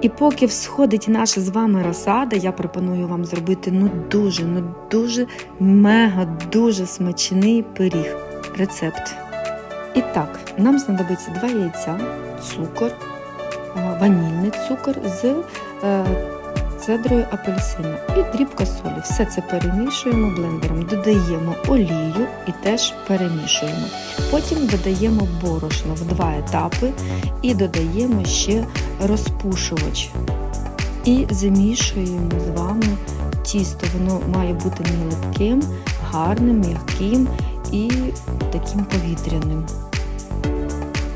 І поки всходить наша з вами розсада, я пропоную вам зробити ну дуже, ну дуже мега, дуже смачний пиріг. Рецепт. І так, нам знадобиться 2 яйця, цукор, ванільний цукор з е, цедрою апельсина і дрібка солі. Все це перемішуємо блендером, додаємо олію і теж перемішуємо. Потім додаємо борошно в два етапи і додаємо ще розпушувач. І замішуємо з вами тісто. Воно має бути не липким, гарним, м'яким і таким повітряним.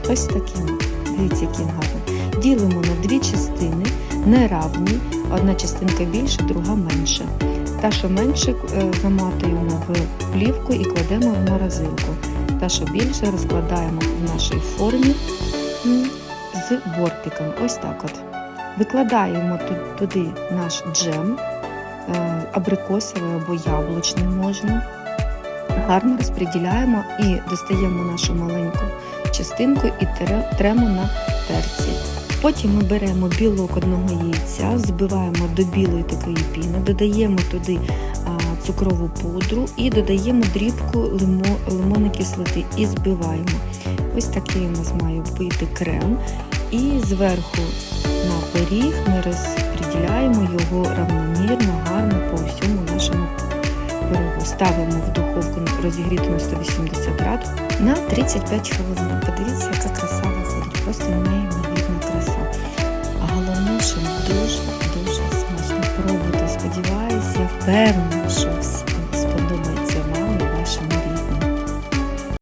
Ось таким. Дивіться, який гарний. Ділимо на дві частини, неравні. Одна частинка більша, друга менша. Та, що менше, е, заматуємо в плівку і кладемо в морозилку. Та, що більше, розкладаємо в нашій формі з бортиком. Ось так от. Викладаємо туди наш джем, е, абрикосовий або яблучний можна. Гарно розподіляємо і достаємо нашу маленьку частинку і тремо на терці. Потім ми беремо білок одного яйця, збиваємо до білої такої піни, додаємо туди цукрову пудру і додаємо дрібку лимо, лимонної кислоти і збиваємо. Ось такий у нас має бути крем. І зверху на пиріг ми розподіляємо його равномірно, гарно по всьому нашому пирогу. Ставимо в духовку розігріту на 180 градусів на 35 хвилин. Подивіться, яка краса виходить. Просто неймовірна дуже-дуже смачно. Пробуйте, сподіваюся, я впевнена, що